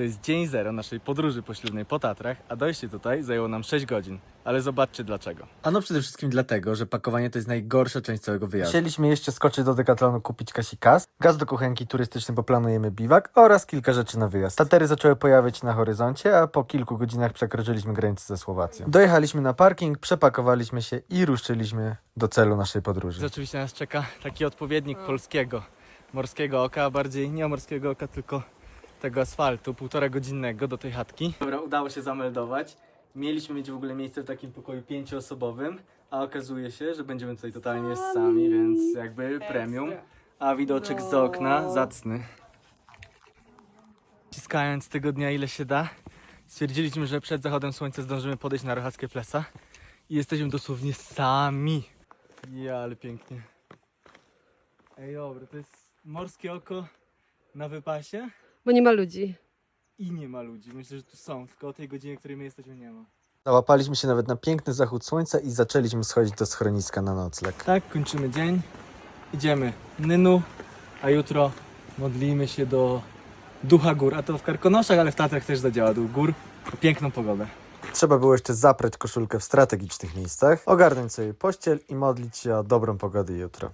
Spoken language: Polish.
To jest dzień zero naszej podróży poślubnej po Tatrach, a dojście tutaj zajęło nam 6 godzin. Ale zobaczcie dlaczego. Ano przede wszystkim dlatego, że pakowanie to jest najgorsza część całego wyjazdu. Chcieliśmy jeszcze skoczyć do Decathlonu kupić Kasi kas, gaz do kuchenki turystycznej, bo planujemy biwak oraz kilka rzeczy na wyjazd. Tatery zaczęły pojawiać się na horyzoncie, a po kilku godzinach przekroczyliśmy granicę ze Słowacją. Dojechaliśmy na parking, przepakowaliśmy się i ruszyliśmy do celu naszej podróży. Oczywiście nas czeka taki odpowiednik polskiego morskiego oka, a bardziej nie morskiego oka, tylko tego asfaltu, półtora godzinnego do tej chatki. Dobra, udało się zameldować. Mieliśmy mieć w ogóle miejsce w takim pokoju pięcioosobowym, a okazuje się, że będziemy tutaj totalnie sami, więc jakby premium. A widoczek z okna zacny. Ciskając tego dnia ile się da, stwierdziliśmy, że przed zachodem słońca zdążymy podejść na Rochackie Plesa i jesteśmy dosłownie sami. Ja, ale pięknie. Ej, dobra, to jest morskie oko na wypasie Bo nie ma ludzi. i nie ma ludzi. Myślę, że tu są, tylko o tej godzinie, której my jesteśmy, nie ma. Załapaliśmy się nawet na piękny zachód słońca i zaczęliśmy schodzić do schroniska na nocleg. Tak, kończymy dzień. Idziemy Nynu, a jutro modlimy się do Ducha Gór. A to w Karkonoszach, ale w Tatrach też zadziała Duch Gór. Piękną pogodę. Trzeba było jeszcze zaprać koszulkę w strategicznych miejscach, ogarnąć sobie pościel i modlić się o dobrą pogodę jutro.